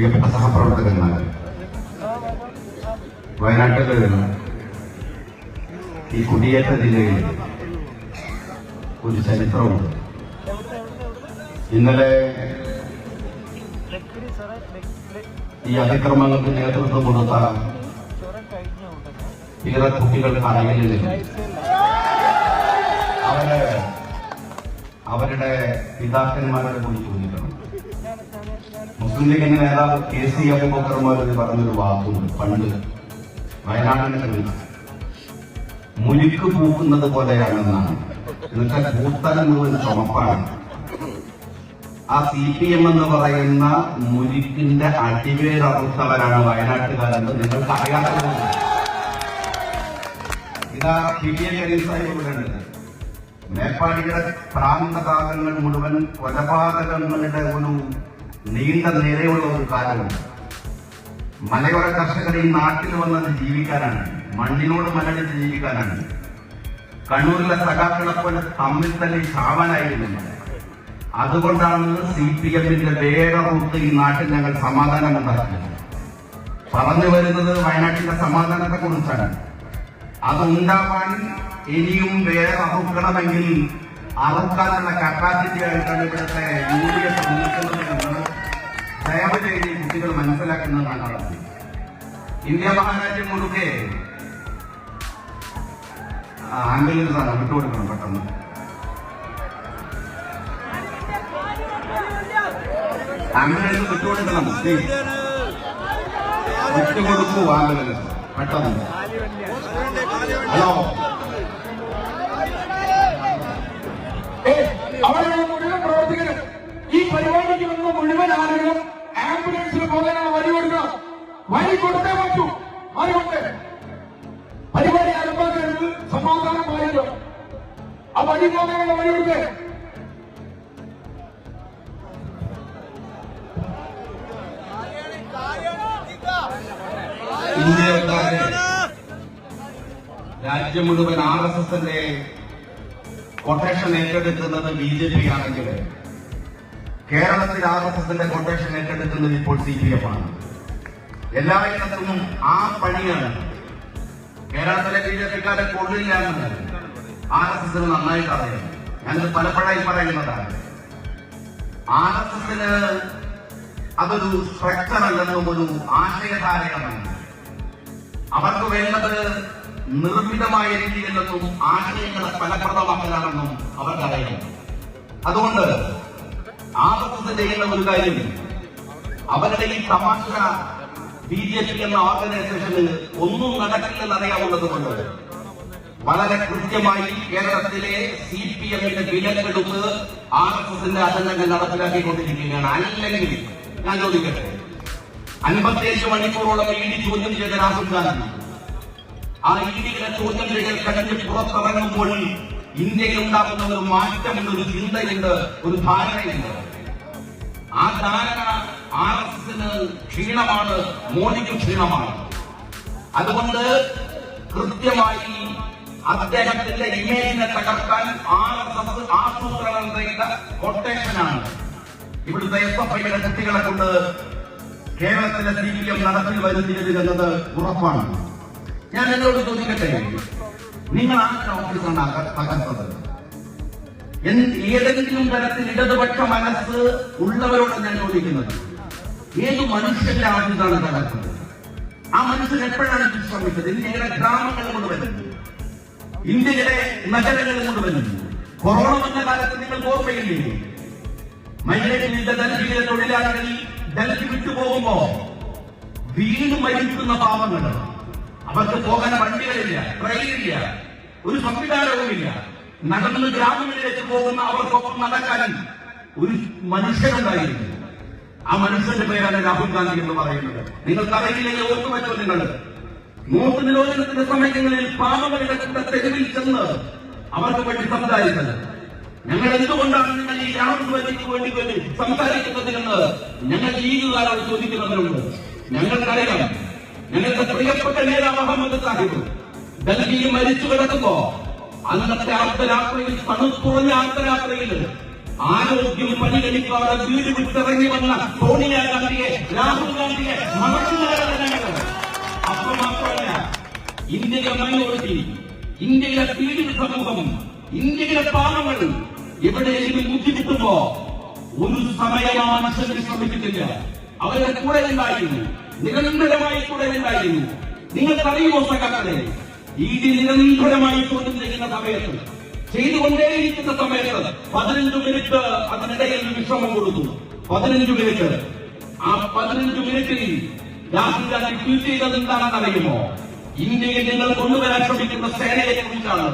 പ്രിയപ്പെട്ട സഹപ്രവർത്തകന്മാരെ വയനാട്ടിൽ ഈ കുടിയേറ്റ ജില്ലയിൽ ഒരു ചരിത്രമുണ്ട് ഇന്നലെ ഈ അതിക്രമങ്ങൾക്ക് നേതൃത്വം കൊടുത്ത ഇതര കുട്ടികൾക്ക് അറിയില്ല അവർ അവരുടെ പിതാക്കന്മാരുടെ കൂടി ചോദിക്കണം മുസ്ലിം നേതാവ് കെ സി അബൂബക്കർമാർ പറഞ്ഞൊരു വാക്കുണ്ട് പണ്ട് വയനാടിനെ മുഴുക്ക് പൂക്കുന്നത് പോലെയാണെന്നാണ്. എന്നുവെച്ചാൽ പൂത്തലം മുഴുവൻ ചുമപ്പാണ്. ആ സി പി എം എന്ന് പറയുന്ന മുരിക്കിന്റെ അടിവേരറുത്തവരാണ് വയനാട്ടുകാരെന്ന് നിങ്ങൾക്ക് അറിയാത്തത് ഇതാ പി എ കരീം മേപ്പാടിയുടെ പ്രാന്തഭാഗങ്ങൾ മുഴുവൻ കൊലപാതകങ്ങളുടെ ഒരു നീണ്ട നിരയുള്ള ഒരു കാലമുണ്ട് മലയോര കർഷകർ ഈ നാട്ടിൽ വന്നത് ജീവിക്കാനാണ്. മണ്ണിനോട് മലടിച്ച് ജീവിക്കാനാണ്. കണ്ണൂരിലെ സഖാക്കളെ പോലെ തമ്മിൽ തന്നെ ചാവാനായിരുന്നു അതുകൊണ്ടാണ് സി പി എമ്മിന്റെ വേഗമൊത്ത് ഈ നാട്ടിൽ ഞങ്ങൾ സമാധാനം ഉണ്ടാക്കിയത്. പറഞ്ഞു വരുന്നത് വയനാട്ടിലെ സമാധാനത്തെ കുറിച്ചാണ്. അതുണ്ടാവാൻ ഇനിയും വേറെ അറുക്കണമെങ്കിൽ അറുക്കാനുള്ള കപ്പാസിറ്റി ആയിട്ടാണ് ഇവിടുത്തെ ഈ കുട്ടികൾ മനസ്സിലാക്കുന്നതാണ് അവിടെ. ഇന്ത്യ മഹാരാജ്യം മുഴുക്കെ ആംബുലൻസ് ആണ് വിട്ടുകൊടുക്കണം പെട്ടെന്ന്. ആംബുലൻസ് വിട്ടുകൊടുക്കണം. വിട്ടുകൊടുക്കൂ ആംബുലൻസ് പെട്ടെന്ന്. ഹലോ. അവിടെയുള്ള മുഴുവൻ പ്രവർത്തകരും ഈ പരിപാടിക്ക് വന്ന മുഴുവൻ ആളുകളും ആംബുലൻസിൽ പോകാനാണ് വരി കൊടുക്കണം. വരി കൊടുത്തേ പറ്റൂ. അതുകൊണ്ട് പരിപാടി ആരംഭിക്കരുത് സമാധാനം പാലിക്കും ആ വഴി പോകാനുള്ള വഴി കൊടുക്കേ രാജ്യം മുഴുവൻ ആർ എസ് എസിന്റെ കൊട്ടേഷൻ ഏറ്റെടുക്കുന്നത് ബി ജെ പി ആണെങ്കിൽ കേരളത്തിൽ ആർ എസ് എസിന്റെ കൊട്ടേഷൻ ഏറ്റെടുക്കുന്നത് ഇപ്പോൾ സി പി എഫ് ആണ്. എല്ലായിടത്തും ആ പണിയാണ്. കേരളത്തിലെ ബി ജെ പിക്കാരെ കൊള്ളില്ല എന്ന് ആർ എസ് എസിന് നന്നായിട്ട് അറിയാം. ഞാനിത് പലപ്പോഴായി പറയുന്നതാണ്. ആർ എസ് എസിന് അതൊരു സ്ട്രക്ചർ അല്ലെന്നും ഒരു ആശയധാരകമാണ് അവർക്ക് വേണ്ടത് നിർമ്മിതമായ രീതിയിലെന്നും ആശയങ്ങളെ ഫലപ്രദമാക്കലാണെന്നും അവർക്കറിയാം അതുകൊണ്ട് ആപത്ത് ചെയ്യുന്ന ഒരു കാര്യം. അവരുടെ ഈ തമാശ ബി ജെ പി എന്ന ഓർഗനൈസേഷന് ഒന്നും നടക്കില്ലെന്ന് അറിയാവുന്നത് കൊണ്ട് വളരെ കൃത്യമായി കേരളത്തിലെ സി പി എമ്മിന്റെ വിലക്കെടുപ്പ് ആർ എസ് എസിന്റെ അജണ്ടകൾ നടപ്പിലാക്കിക്കൊണ്ടിരിക്കുകയാണ്. അല്ലെങ്കിൽ ഞാൻ ചോദിക്കട്ടെ അൻപത്തിയഞ്ച് മണിക്കൂറോളം ഇ ഡി ചോദ്യം ചെയ്ത രാഹുൽ ഗാന്ധി ആ ഇഡികളെ ചോദ്യം ചെയ്യൽ കഴിഞ്ഞ് പുറത്തിറങ്ങുമ്പോൾ ഇന്ത്യയിൽ ഉണ്ടാകുന്ന ഒരു മാറ്റമുണ്ട് ഒരു ചിന്തയുണ്ട് ഒരു ധാരണയുണ്ട്. ആ ധാരണ ആർ എസ് എസിന് ക്ഷീണമാണ് മോദിക്ക് ക്ഷീണമാണ്. അതുകൊണ്ട് കൃത്യമായി അദ്ദേഹത്തിന്റെ ഇമേജിനെ തകർക്കാൻ ആർ എസ് എസ് ആസൂത്രണം ചെയ്ത കൊട്ടേഷനാണ് ഇവിടുത്തെ എസ് എഫ് ഐയുടെ കുട്ടികളെ കൊണ്ട് കേരളത്തിലെ സി പി എം നടപ്പിൽ വരുത്തിയത് എന്നത് ഉറപ്പാണ്. ഞാൻ എന്നോട് ചോദിക്കട്ടെ? ഓഫീസാണ് അക- തകർത്തത് ഏതെങ്കിലും തരത്തിൽ ഇടതുപക്ഷ മനസ്സ് ഉള്ളവരോട് ഞാൻ ചോദിക്കുന്നത് ഏത് മനുഷ്യന്റെ ആദ്യത്താണ് തകർത്തത് ആ മനുഷ്യൻ എപ്പോഴാണ് വിശ്രമിച്ചത് ഇന്ത്യയുടെ ഗ്രാമങ്ങൾ മുഴുവൻ ഇന്ത്യയുടെ നഗരങ്ങൾ മുഴുവൻ കൊറോണ വന്ന കാലത്ത് നിങ്ങൾ ഓർമ്മയില്ലേ? ചെയ്ത ഡൽഹിയിലെ തൊഴിലാളികൾ ഡൽഹി വിട്ടുപോകുമ്പോ വീണ് മരിക്കുന്ന പാവങ്ങൾ. അവർക്ക് പോകാൻ വണ്ടികളില്ല ട്രെയിനില്ല ഒരു സംവിധാനവുമില്ല. നടന്ന് ഗ്രാമങ്ങളിലേക്ക് പോകുന്ന അവർക്കൊപ്പം നടക്കാൻ ഒരു മനുഷ്യനുണ്ടായിരുന്നു. ആ മനുഷ്യന്റെ പേരാണ് രാഹുൽ ഗാന്ധി എന്ന് പറയുന്നത്. നിങ്ങൾക്ക് അറിയില്ലെങ്കിൽ ഓർത്തു വെച്ചോ നിങ്ങൾ നോട്ട് നിരോധനത്തിന്റെ സമയങ്ങളിൽ പാവങ്ങളുടെ തെരുവിൽ ചെന്ന് അവർക്ക് വേണ്ടി സംസാരിച്ചത്. ഞങ്ങൾ എന്തുകൊണ്ടാണ് നിങ്ങൾ ഈ രാഹുൽ ഗാന്ധിക്ക് വേണ്ടി വേണ്ടി സംസാരിക്കുന്നത് എന്ന് ഞങ്ങൾ ലീഗുകാരോട് ചോദിക്കുന്നവരുണ്ട്. ഞങ്ങൾക്കറിയാം ഞങ്ങൾക്ക് പ്രിയപ്പെട്ട നേതാവ് അഹമ്മദ് സാഹിബ് ഡൽഹിയിൽ മരിച്ചു കിടക്കുമ്പോ അന്നത്തെ അർദ്ധരാത്രിയിൽ തണുത്തുറഞ്ഞ അർദ്ധരാത്രിയിൽ ആരോഗ്യം പരിഗണിക്കാതെ വീട് വിട്ടിറങ്ങി വന്ന സോണിയാഗാന്ധിയെ രാഹുൽ ഗാന്ധിയെ അപ്പൊ മാത്രമല്ല ഇന്ത്യയിലെ മൈനോറിറ്റി ഇന്ത്യയിലെ പീഡിത സമൂഹം ഇന്ത്യയിലെ പാവങ്ങൾ എവിടെയെങ്കിലും ബുദ്ധിമുട്ടുമ്പോ ഒരു സമയമാണ് ശ്രമിച്ചിട്ടില്ല അവരുടെ കൂടെ ഉണ്ടായിരുന്നു നിരന്തരമായി കൂടെ ഉണ്ടായിരുന്നു നിങ്ങൾക്കറിയുമോ സഖാക്കളെ ഇത് നിരന്തരമായി കൊണ്ടിരിക്കുന്ന സമയത്ത് ചെയ്തുകൊണ്ടേയിരിക്കുന്ന സമയത്ത് പതിനഞ്ച് മിനിറ്റ് അതിനിടയിൽ വിശ്രമം കൊടുത്തു. പതിനഞ്ച് മിനിറ്റ് ആ പതിനഞ്ച് മിനിറ്റിൽ രാഹുൽ ഗാന്ധി ട്വീറ്റ് ചെയ്തത് എന്താണെന്ന് അറിയുമോ ഇന്ത്യയിൽ നിങ്ങൾ കൊണ്ടുവരാൻ ശ്രമിക്കുന്ന സേനയെ കുറിച്ചാണ്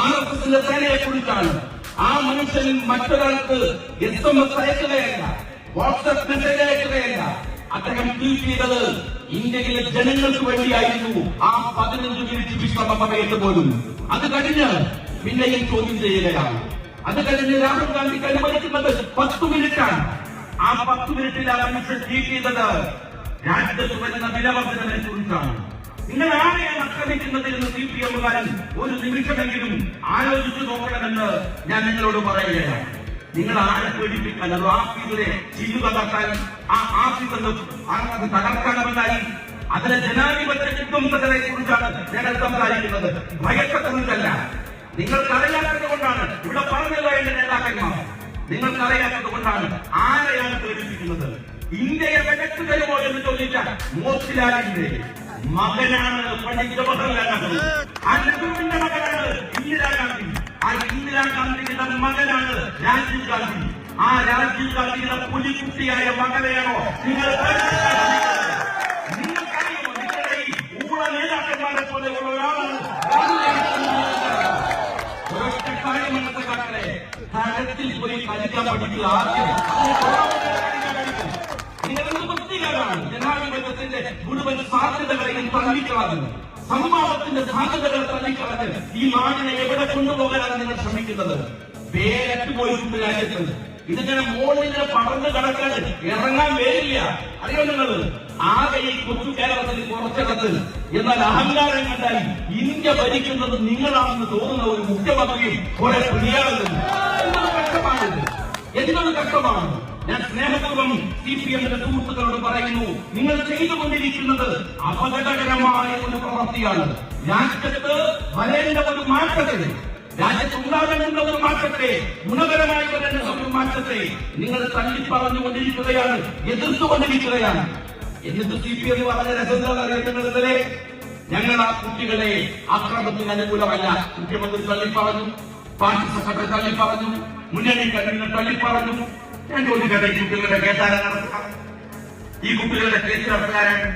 ആർ എസ് എസിന്റെ സേനയെ കുറിച്ചാണ് ആ മനുഷ്യൻ മറ്റൊരാൾക്ക് എസ് എം എസ് അയക്കുകയല്ല. അദ്ദേഹം ട്വീറ്റ് ചെയ്തത് ഇന്ത്യയിലെ ജനങ്ങൾക്ക് വേണ്ടിയായിരുന്നു. ആ പതിനഞ്ച് മിനിറ്റ് വിശ്രമ സമയത്ത് പോലും. അത് കഴിഞ്ഞ് പിന്നെയും ചോദ്യം ചെയ്യുകയാണ്. അത് കഴിഞ്ഞ് രാഹുൽ ഗാന്ധിക്ക് അനുവദിക്കുന്നത് പത്ത് മിനിറ്റാണ് ആ പത്ത് മിനിറ്റിൽ ആ ട്വീറ്റ് ചെയ്തത്. രാജ്യത്ത് വരുന്ന വിലവർദ്ധനെ കുറിച്ചാണ്. നിങ്ങൾ ആരെയാണ് ആക്രമിക്കുന്നതിൽ നിന്ന് സി പി എമ്മുകാരൻ ഒരു നിമിഷമെങ്കിലും ആലോചിച്ചു നോക്കണമെന്ന് ഞാൻ നിങ്ങളോട് പറയുകയാണ്. നിങ്ങൾ ആരെ പേടിപ്പിക്കാൻ? അത് ആഫീസിലെ തകർക്കാൻ ആ ആഫീസെന്നും തകർക്കണമെന്നായി അതിലെ ജനാധിപത്യ വിധ്വംസകരെ കുറിച്ചാണ് ഞങ്ങൾ സംസാരിക്കുന്നത്. ഭയപ്പെട്ടതല്ല നിങ്ങൾക്കറിയാത്തത് കൊണ്ടാണ് ഇവിടെ പറഞ്ഞല്ലോ എന്റെ നേതാക്കന്മാർ നിങ്ങൾക്കറിയാത്തത് കൊണ്ടാണ് ആരെയാണ് പേടിപ്പിക്കുന്നത്? ഇന്ത്യയെ വിലക്ക് തരുമോ എന്ന് ചോദിച്ച മോത്തിലാലിന്റെ മകനാണ് പണ്ഡിറ്റ് ജവഹർലാൽ നെഹ്റു. അനുഭവിന്റെ മകനാണ് ഇന്ദിരാഗാന്ധി ആ ഇന്ദിരാ ഗാന്ധിയുടെ മകനാണ് രാജീവ് ഗാന്ധി. ആ രാജീവ് ഗാന്ധിയുടെ പുലിക്കുട്ടിയായ മകനെയാണോ നിങ്ങൾ നിങ്ങളുടെ ജനാധിപത്യത്തിന്റെ മുഴുവൻ സാധ്യതകളെയും തള്ളിക്കളഞ്ഞത് സംവാദത്തിന്റെ സാധ്യതകൾ തള്ളിക്കളഞ്ഞ് ഈ നാടിനെ എവിടെ കൊണ്ടുപോകാനാണ് നിങ്ങൾ ശ്രമിക്കുന്നത്? വേരറ്റ് പോയിട്ടുണ്ട് രാജ്യത്ത്. ഇതിങ്ങനെ മോളിങ്ങനെ പടർന്ന് കിടക്കാൻ ഇറങ്ങാൻ വേരില്ല അറിയോ നിങ്ങൾ? ആകെ ഈ കൊച്ചു കേരളത്തിൽ കുറച്ചിടത്ത് എന്നാൽ അഹങ്കാരം കണ്ടാൽ ഇന്ത്യ ഭരിക്കുന്നത് നിങ്ങളാണെന്ന് തോന്നുന്ന ഒരു മുഖ്യമന്ത്രിയും എന്തൊരു കഷ്ടമാണിത് എന്തൊരു കഷ്ടമാണ്? ഞാൻ സ്നേഹപൂർവം സി പി എമ്മിന്റെ സുഹൃത്തുക്കളോട് പറയുന്നു നിങ്ങൾ ചെയ്തുകൊണ്ടിരിക്കുന്നത് അപകടകരമായ ഒരു പ്രവൃത്തിയാണ്. രാജ്യത്ത് വരേണ്ട ഒരു മാറ്റത്തെ രാജ്യത്ത് ഉണ്ടാകേണ്ട ഒരു മാറ്റത്തെ ഗുണകരമായി വരേണ്ട ഒരു മാറ്റത്തെ നിങ്ങൾ തള്ളി പറഞ്ഞുകൊണ്ടിരിക്കുകയാണ് എതിർത്തുകൊണ്ടിരിക്കുകയാണ്. എന്നിട്ട് സി പി എം പറഞ്ഞ രസങ്ങളെ ഞങ്ങൾ ആ കുട്ടികളെ അക്രമത്തിന് അനുകൂലമല്ല. മുഖ്യമന്ത്രി തള്ളിപ്പറഞ്ഞു പാർട്ടി സെക്രട്ടറി തള്ളിപ്പറഞ്ഞു മുന്നണി കൺവീനർ തള്ളിപ്പറഞ്ഞു ഞാൻ ചോദിക്കട്ടെ ഈ കുട്ടികളുടെ കേസാരം നടത്തുക. ഈ കുട്ടികളുടെ കേസ് നടത്തുകാരാണ്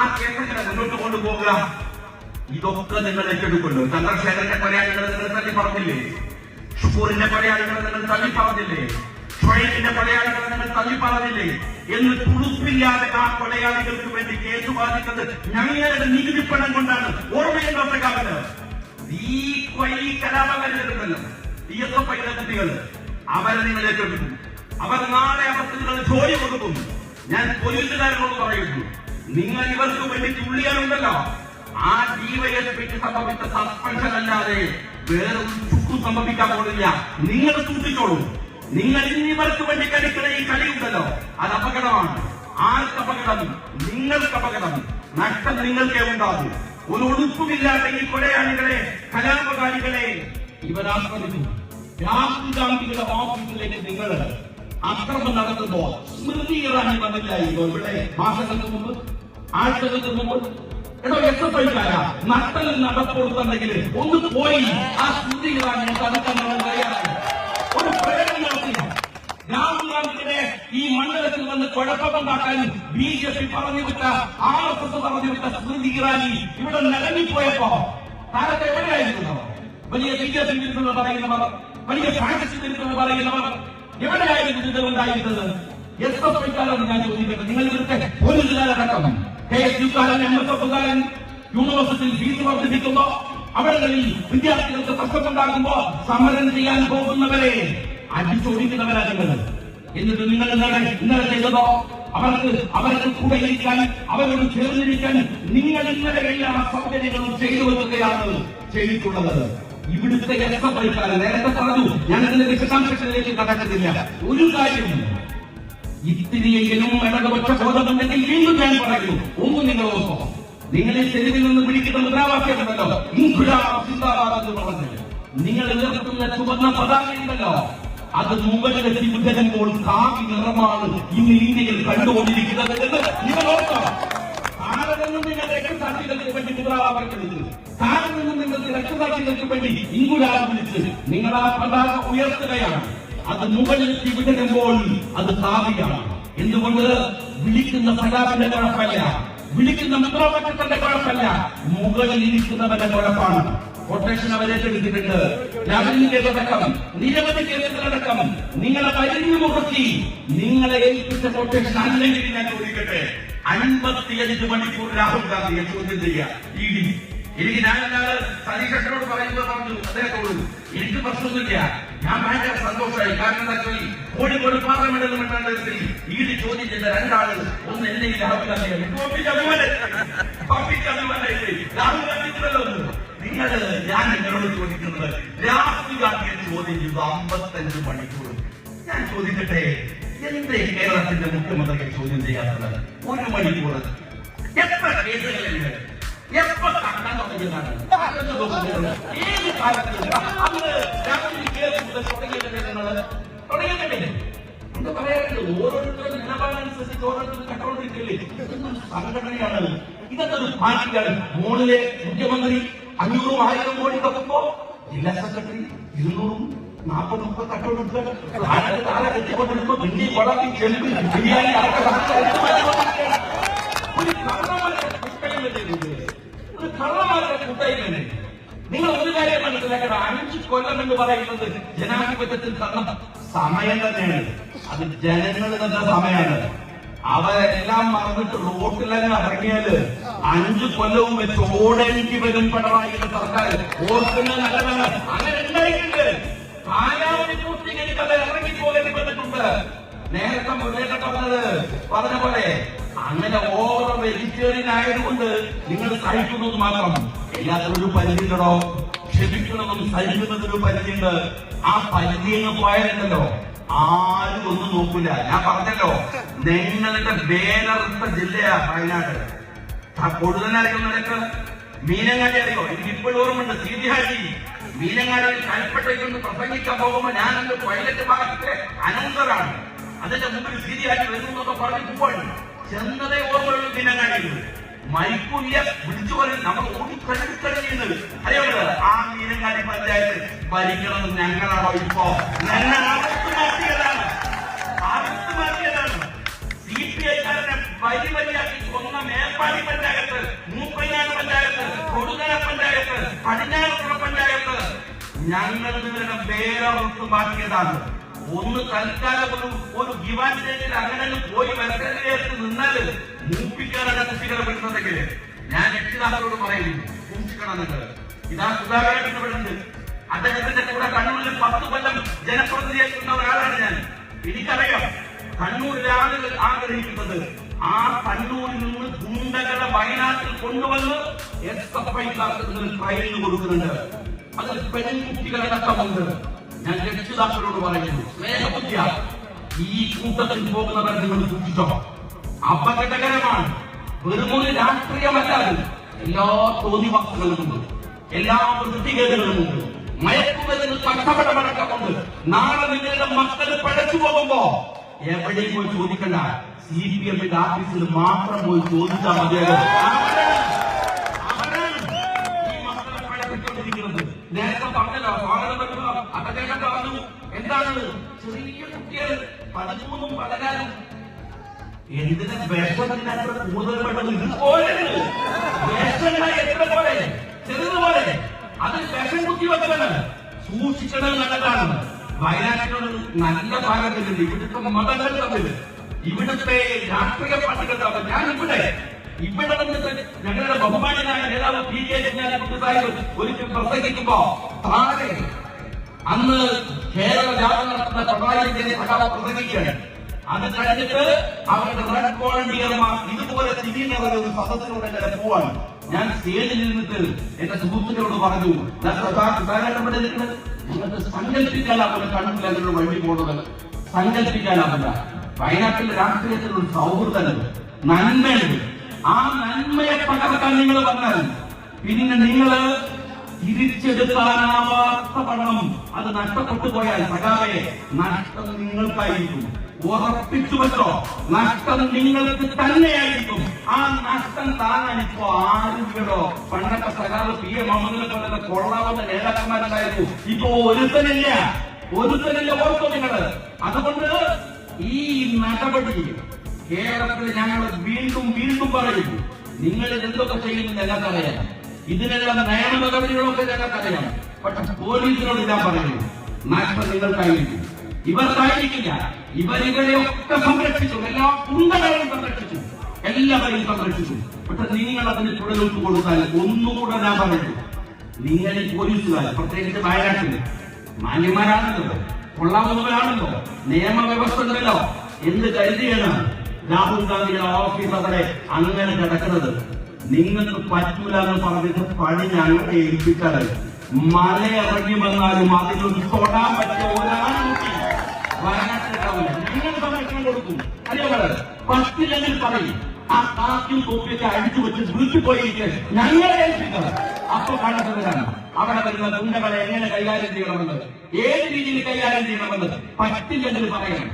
ആ കേസങ്ങളെ മുന്നോട്ട് കൊണ്ടുപോകുക. ഇതൊക്കെ നിങ്ങൾ ഏറ്റെടുക്കുന്നു. ചന്ദ്രശേഖരന്റെ കൊലയാളികളെ നിങ്ങൾ തള്ളി പറഞ്ഞില്ലേ? ഷുക്കൂറിന്റെ കൊലയാളികളെ നിങ്ങൾ തള്ളി പറഞ്ഞില്ലേ? ഷൊയലിന്റെ കൊലയാളികളെ നിങ്ങൾ തള്ളി പറഞ്ഞില്ലേ? എന്ന് തുളുപ്പില്ലാതെ ആ കൊലയാളികൾക്ക് വേണ്ടി കേസ് ബാധിച്ചത് ഞങ്ങളുടെ നികുതി പണം കൊണ്ടാണ്. ഓർമ്മയുണ്ടോ പ്രകാശന് ഈ കൊലി കലാപകാരികളുണ്ടല്ലോ ഈ എസ് എഫ് കുട്ടികൾ അവരെ നിങ്ങൾ ഏറ്റെടുക്കും അവർ നാളെ അവർക്ക് നിങ്ങൾ ജോലി കൊടുക്കും. ഞാൻ പോലീസുകാരനോട് പറയുന്നു നിങ്ങൾ ഇവർക്ക് വേണ്ടി തുള്ളിയാലുണ്ടല്ലോ ആ ഡിവൈഎസ്പിക്ക് സംഭവിച്ച സസ്പെൻഷൻ അല്ലാതെ വേറെ ചുക്കും സംഭവിക്കാൻ പോകുന്നില്ല. നിങ്ങൾ സൂക്ഷിച്ചോളൂ. നിങ്ങൾ ഇന്നിവർക്ക് വേണ്ടി കളിക്കുന്ന ഈ കളിയുണ്ടല്ലോ അത് അപകടമാണ്. ആർക്ക് അപകടം? നിങ്ങൾക്ക് അപകടം. നഷ്ടം നിങ്ങൾക്കേ ഉണ്ടാകും. ഒരു ഒടുപ്പുമില്ലാത്ത ഈ കൊലയാളികളെ കലാപകാരികളെ ഇവരാസ്വദിക്കും രാഹുൽ ഗാന്ധിയുടെ ഓഫീസിലേക്ക് നിങ്ങൾ അക്രമം നടത്തുമ്പോ സ്മൃതി ഇറാനി വന്നില്ലായിരുന്നോ. ഇവിടെ മാസങ്ങൾക്ക് മുമ്പ് ആഴ്ചകൾക്ക് മുമ്പ്. എടോ എത്ര എഫ് ഐക്കാരാ നട്ടൽ നടപ്പുറത്തുണ്ടെങ്കിൽ ഒന്ന് പോയി ആ സ്മൃതി ഇറാനിയെ തടുക്കാൻ രാഹുൽ ഗാന്ധിയുടെ ഈ മണ്ഡലത്തിൽ വന്ന് കുഴപ്പമുണ്ടാക്കാൻ ബി ജെ പി പറഞ്ഞു വിട്ട ആർ എസ് എസ് പറഞ്ഞു വിട്ട സ്മൃതി ഇറാനി ഇവിടെ നിലങ്ങിപ്പോയപ്പോ താരത്തെ എവിടെയായിരുന്നു? വലിയ ബി ജെ പി പറയുന്നവർ വലിയ ഫാസിസ്റ്റ് വിരുദ്ധങ്ങൾ പറയുന്നവർ എവിടെയായിരുന്നു ഇത് ഉണ്ടായിരുന്നത് എസ് എഫ് ഞാൻ ചോദിക്കുന്നത്. നിങ്ങൾ ഇവിടുത്തെ പോലീസുകാരടക്കം കെ എസ് യുക്കാരൻ എം എസ് എഫുകാരൻ യൂണിവേഴ്സിറ്റിയിൽ ഫീസ് വർദ്ധിപ്പിക്കുമ്പോ അവിടങ്ങളിൽ വിദ്യാർത്ഥികൾക്ക് പ്രശ്നമുണ്ടാകുമ്പോ സമരം ചെയ്യാൻ പോകുന്നവരെ അടിച്ചോടിക്കുന്നവരാ നിങ്ങൾ. എന്നിട്ട് നിങ്ങൾ എന്താണ് ഇന്നലെ ചെയ്തതോ? അവർക്ക് അവർക്ക് കൂടെ ഇരിക്കാൻ അവരോട് ചേർന്നിരിക്കാൻ നിങ്ങൾ ഇന്നലെ എല്ലാ സൗകര്യങ്ങളും ചെയ്തു വരികയാണ് ചെയ്തിട്ടുള്ളത്. ഇവിടുത്തെ എഫ് നേരത്തെ പറഞ്ഞു ഞങ്ങളുടെ വിശദാംശങ്ങളിലേക്ക് കടക്കുന്നില്ല ഒരു കാര്യമില്ല ഇത്തിരിയെങ്കിലും ഇടതുപക്ഷ ബോധമുണ്ടെങ്കിൽ വീണ്ടും ഞാൻ പറയുന്നു. ഒന്ന് നിങ്ങൾ ഓർക്കോ നിങ്ങളെ തെരുവിൽ നിന്ന് വിളിക്കുന്ന മുദ്രാവാക്യമുണ്ടല്ലോ. എന്ന് നിങ്ങൾ എതിർക്കുന്ന ചുവന്ന പതാകയുണ്ടല്ലോ അത് മുകളിലെത്തി വിതരുമ്പോൾ കാവി നിറമാണ് ഇന്ന് ഇന്ത്യയിൽ കണ്ടുകൊണ്ടിരിക്കുന്നത് എന്ന് നിങ്ങൾ ഓർക്കണം ആരെങ്കിലും നിങ്ങളുടെ സാധ്യതകളെ പറ്റി മുദ്രാവാക്യം താഴെ നിന്ന് നിങ്ങൾക്ക് രക്തസാക്ഷികൾക്ക് വേണ്ടി വിളിച്ച് നിങ്ങൾ ആ പതാക ഉയർത്തുകയാണ്. അത് മുകളിലെത്തി വിടരുമ്പോൾ അത് കാവിയാണ് എന്തുകൊണ്ട്? വിളിക്കുന്ന സഖാവിന്റെ കുഴപ്പമില്ല. വിളിക്കുന്ന മുദ്രാവാക്യത്തിന്റെ കുഴപ്പമില്ല. മുകളിൽ ഇരിക്കുന്നവന്റെ കുഴപ്പമാണ്. കൊട്ടേഷൻ അവരെ എടുത്തിട്ടുണ്ട് കേസടക്കം നിരവധി കേസുകളടക്കം നിങ്ങളെ പരിഞ്ഞു മുറുക്കി. നിങ്ങളെ ഏൽപ്പിച്ച കൊട്ടേഷൻ അല്ലെങ്കിൽ ഞാൻ ചോദിക്കട്ടെ? അൻപത്തിയഞ്ച് മണിക്കൂർ രാഹുൽ ഗാന്ധിയെ ചോദ്യം ചെയ്യുക. ഇ ഡി ഞാൻ ഞാനല്ലാതെ സതീഷനോട് പറയുന്നത് പറഞ്ഞു? അദ്ദേഹത്തോട് എനിക്ക് പ്രശ്നമൊന്നുമില്ല. ഞാൻ ഭയങ്കര സന്തോഷമായി. കാരണം എന്താ ചോദി കോഴിക്കോട് പാർലമെന്റ് മണ്ഡലത്തിൽ ഈ ഡി ചോദ്യം ചെയ്ത രണ്ടാൾ ഒന്ന് എന്നെ രാഹുൽ ഗാന്ധി രാഹുൽ ഗാന്ധി നിങ്ങൾ ഞാൻ നിങ്ങളോട് ചോദിക്കുന്നത് രാഹുൽ ഗാന്ധിയെ ചോദ്യം ചെയ്തു അമ്പത്തഞ്ച് മണിക്കൂർ. ഞാൻ ചോദിക്കട്ടെ എന്തേ കേരളത്തിന്റെ മുഖ്യമന്ത്രിയെ ചോദ്യം ചെയ്യാത്തത് ഒരു മണിക്കൂർ. എത്ര കേസുകളുണ്ട് എപ്പോ മോളിലെ മുഖ്യമന്ത്രി അഞ്ഞൂറും ആയിരം കോടി തപ്പോ ജില്ലാ സെക്രട്ടറി ഇരുന്നൂറും നാൽപ്പത് മുപ്പത് കട്ടോടുക്കുക താഴെ താഴെ പിണ്ടി വളർത്തി ചെമ്പ് ബിരിയാണി അടക്കം കള്ളന്മാരുടെ കൂട്ടായ്മ നിങ്ങൾ ഒരു കാര്യം മനസ്സിലാക്കണം അഞ്ച് കൊല്ലം എന്ന് പറയുന്നത് ജനാധിപത്യത്തിൽ തന്ന സമയം തന്നെയാണ്. അത് ജനങ്ങൾ തന്ന സമയമാണ് അവരെല്ലാം മറന്നിട്ട് റോട്ടിലങ്ങ് ഇറങ്ങിയാൽ അഞ്ചു കൊല്ലവും വെച്ച് ഓടേണ്ടി വരും പിണറായിയുടെ സർക്കാർ ഓർക്കുന്ന നല്ലതാണ്. അങ്ങനെ ഉണ്ടായിട്ടുണ്ട്. കാലാവധി പൂർത്തീകരിച്ച് അത് ഇറങ്ങി നേരത്തെ മുരളിയേട്ട പറഞ്ഞത് പറഞ്ഞ പോലെ അങ്ങനെ ഓവർ വെജിറ്റേറിയൻ ആയതുകൊണ്ട് നിങ്ങൾ കഴിക്കുന്നത് മാത്രം എല്ലാത്തിനും ഒരു പരിധിയുണ്ടോ ക്ഷമിക്കണമെന്നും സഹിക്കുന്നതിനൊരു പരിധിയുണ്ട്. ആ പരിധിയെന്ന് പോയാലുണ്ടല്ലോ. ആരും ഒന്നും നോക്കൂല. ഞാൻ പറഞ്ഞല്ലോ നിങ്ങളുടെ വേലറുത്ത ജില്ലയാ വയനാട്. ആ നിനക്ക് മീനങ്ങാടി അറിയോ? എനിക്ക് ഇപ്പോഴും ഓർമ്മയുണ്ട് സീതിഹാജി മീനങ്ങാടി കൽപ്പറ്റയ്ക്ക് ഒന്ന് പ്രസംഗിക്കാൻ പോകുമ്പോ ഞാൻ എന്റെ ടോയ്ലറ്റ് ഭാഗത്തെ അനൗൺസറാണ് അതിന്റെ മുമ്പിൽ സീതിഹാജി വരുന്നൊക്കെ പറഞ്ഞ് പോവാണ്. ചെന്നതേ ഓർമ്മയുള്ളൂ മീനങ്ങാടിയിൽ. മൈക്കൂല്ല വിളിച്ചു പറയും നമ്മൾ ഓടിക്കഴിഞ്ഞിട്ട് അറിയാവുന്നത് ആ മീനങ്ങാടി പഞ്ചായത്ത് ഭരിക്കണം ഞങ്ങളാണോ ഇപ്പോ ഞങ്ങൾ അകത്ത് മാറ്റിയതാണ്. അകത്ത് മാറ്റിയതാണ്. സി പി ഐക്കാരനെ വരി വരിയാക്കി കൊന്ന മേപ്പാടി പഞ്ചായത്ത് മൂപ്പയ്യാട് പഞ്ചായത്ത് കൊടുങ്ങര പഞ്ചായത്ത് പടിഞ്ഞാറപ്പുറ പഞ്ചായത്ത് ഞങ്ങൾ നിങ്ങളുടെ വേരറുത്ത് മാറ്റിയതാണ്. ഒന്ന് തൽക്കാലം ഒരു ഒരു ഗിവാൻ സ്റ്റേജിൽ അങ്ങനെ പോയി വരക്കേറ്റ് നിന്നാൽ മൂപ്പിക്കാനാണ് കുട്ടികളെ പെടുന്നതെങ്കിൽ ഞാൻ രക്ഷിതാക്കളോട് പറയുന്നു സൂക്ഷിക്കണം നിങ്ങൾ ഇതാ സുധാകരൻ ഇടപെടുന്നുണ്ട് അദ്ദേഹത്തിന്റെ കൂടെ കണ്ണൂരിൽ പത്ത് കൊല്ലം ജനപ്രതിനിധിയായിട്ടുള്ള ഒരാളാണ് ഞാൻ. എനിക്കറിയാം കണ്ണൂരിലെ ആളുകൾ ആഗ്രഹിക്കുന്നത് ആ കണ്ണൂരിൽ നിന്ന് ഗുണ്ടകളെ വയനാട്ടിൽ കൊണ്ടുവന്ന് എസ് എഫ് ഐക്കാർക്ക് ട്രെയിനിങ് കൊടുക്കുന്നുണ്ട്. അതിൽ പെൺകുട്ടികളടക്കമുണ്ട് ഞാൻ രക്ഷിതാക്കളോട് പറയുന്നു സ്നേഹബുദ്ധിയ ഈ കൂട്ടത്തിൽ പോകുന്നവർ നിങ്ങൾ സൂക്ഷിച്ചോ അപകടകരമാണ്. വെറുമൊരു രാഷ്ട്രീയമല്ലാതെ എല്ലാ തോന്നിവാസങ്ങളുമുണ്ട് എല്ലാ വൃത്തികേടുകളുമുണ്ട് മയക്കുമരുന്ന് കഷ്ടപ്പെടമടക്കമുണ്ട് നാളെ നിങ്ങളുടെ മക്കൾ പഴച്ചു പോകുമ്പോ എവിടെയും പോയി ചോദിക്കണ്ട. സി പി എമ്മിന്റെ ആഫീസിൽ മാത്രം പോയി ചോദിച്ചാൽ മതിയാകും എന്താണ്? ചെറിയ കുട്ടികൾ പതിമൂന്നും പതിനാലും. എന്തിനെ വിഷത്തിനത്ര കൂടുതൽ പെട്ടെന്ന് ഇതുപോലെ പോലെ? ചെറുതുപോലെ അത് വിഷം കുത്തി വെക്കണം സൂക്ഷിക്കണം നല്ലതാണ് വയനാട്ടിലുള്ള നല്ല ഭാഗത്തിലുണ്ട് ഇവിടുത്തെ മതങ്ങൾ തമ്മിൽ ഇവിടുത്തെ രാഷ്ട്രീയ പാർട്ടികൾ തമ്മിൽ ഞാൻ ഇവിടെ ഇവിടെ വന്നിട്ട് ഞങ്ങളുടെ ബഹുമാനായ നേതാവ് പി കെ കുഞ്ഞാലിക്കുട്ടി സാഹിബ് പ്രസംഗിക്കുമ്പോ താഴെ അന്ന് കേരള ജാഥ നടത്തുന്ന പിണറായി സഖാവ് പ്രസംഗിക്കുകയാണ് അത് കഴിഞ്ഞിട്ട് അവരുടെ റെഡ് വോളണ്ടിയർമാർ ഇതുപോലെ തിരിയുന്നവരെ ഒരു സദസ്സിലൂടെ തന്നെ പോവാണ്. ഞാൻ സ്റ്റേജിൽ നിന്നിട്ട് എന്റെ സുഹൃത്തിനോട് പറഞ്ഞു "ദാ സാർ, സാറാണ് ഇവിടെ നിൽക്കുന്നത്. നിങ്ങൾക്ക് സങ്കല്പിക്കാനാവില്ല കണ്ടില്ല അതിനോട് വഴി പോകുന്നത് സങ്കല്പിക്കാനാവില്ല വയനാട്ടിലെ രാഷ്ട്രീയത്തിൽ ഒരു സൗഹൃദമുണ്ട് നന്മയുണ്ട്. ആ നന്മയെ പകർത്താൻ നിങ്ങൾ വന്നാൽ പിന്നെ നിങ്ങൾ തിരിച്ചെടുക്കാനാവാത്ത പണം അത് നഷ്ടപ്പെട്ടു പോയാൽ സഖാവെ നഷ്ടം നിങ്ങൾക്കായിരിക്കും. ഉറപ്പിച്ചു വെച്ചോ നഷ്ടം നിങ്ങൾക്ക് തന്നെയായിരിക്കും. ആ നഷ്ടം താങ്ങാൻ ഇപ്പോ ആരും കേടോ പണ്ടൊക്കെ സഖാവ് പി എ മുഹമ്മദിനെ പോലത്തെ കൊള്ളാവുന്ന നേതാക്കന്മാരുണ്ടായിരുന്നു. ഇപ്പൊ ഒരുത്തനില്ല ഒരുത്തനില്ല ഓർത്തോ നിങ്ങൾ അതുകൊണ്ട് ഈ നടപടി കേരളത്തിൽ ഞങ്ങൾ വീണ്ടും വീണ്ടും പറയുന്നു നിങ്ങൾ എന്തൊക്കെ ചെയ്യുന്നു ഞങ്ങൾക്കറിയാം ഇതിനെല്ലാം നയന നടപടികളൊക്കെ ഞങ്ങൾക്കറിയാം പക്ഷെ പോലീസിനോട് ഞാൻ പറയുന്നു മാക്സിമം നിങ്ങൾക്കായിരിക്കും. ഇവർക്കായിരിക്കില്ല. ഇവരിവരെ ഒക്കെ സംരക്ഷിച്ചു. എല്ലാ കുണ്ടകളെയും സംരക്ഷിച്ചു. എല്ലാവരെയും സംരക്ഷിച്ചു. പക്ഷെ നിങ്ങൾ അതിന് തുടർന്ന് കൊടുത്താൽ ഒന്നുകൂടെ ഞാൻ പറയുന്നു നിങ്ങൾ പോലീസുകാർ പ്രത്യേകിച്ച് വയനാട്ടിൽ മാന്യന്മാരാണല്ലോ കൊള്ളാവുന്നവരാണല്ലോ നിയമവ്യവസ്ഥകളല്ലോ എന്ത് കരുതിയാണ് രാഹുൽ ഗാന്ധിയുടെ ഓഫീസ് അവിടെ അങ്ങനെ കിടക്കുന്നത്? നിങ്ങൾക്ക് പറ്റൂല എന്ന് പറഞ്ഞിട്ട് പണി ഞങ്ങളെ മല ഇറങ്ങി വന്നാലും അതിലൊരു തൊടാൻ പറ്റിയ ഒരാളും വയനാട്ടിലുണ്ടാവില്ല നിങ്ങൾ സംരക്ഷണം കൊടുക്കും. അതേപോലെ പത്തില്ലെങ്കിൽ പറയും ആ കാക്കും കോപ്പിയൊക്കെ അടിച്ചു വെച്ച് വീട്ടിൽ പോയിരിക്കെ. ഞങ്ങളെ ഏൽപ്പിക്കണം. അപ്പൊ കണ്ടെത്തുന്നതാണ് അവിടെ വരുന്ന ഗുണ്ടകളെ എങ്ങനെ കൈകാര്യം ചെയ്യണമെന്ന് ഏത് രീതിയിൽ കൈകാര്യം ചെയ്യണമെന്ന് പറ്റില്ലെന്ന് പറയണം.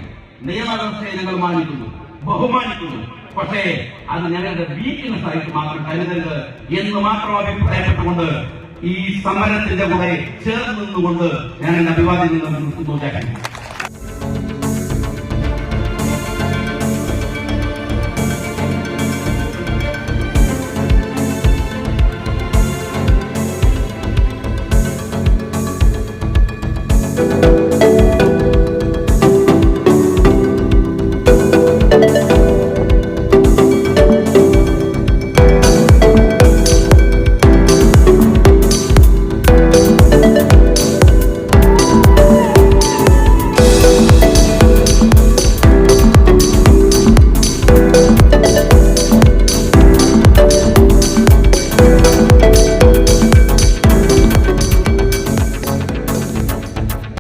നിയമവ്യവസ്ഥയെ ഞങ്ങൾ മാനിക്കുന്നു ബഹുമാനിക്കുന്നു. പക്ഷേ അത് ഞങ്ങളുടെ വീക്ക്നെസ് ആയിട്ട് മാത്രം കരുതരുത് എന്ന് മാത്രം അഭിപ്രായപ്പെട്ടുകൊണ്ട് ഈ സമരത്തിന്റെ കൂടെ ചേർന്ന് നിന്നുകൊണ്ട് ഞാൻ എന്റെ അഭിവാദ്യം സൂചിപ്പിക്കുന്നു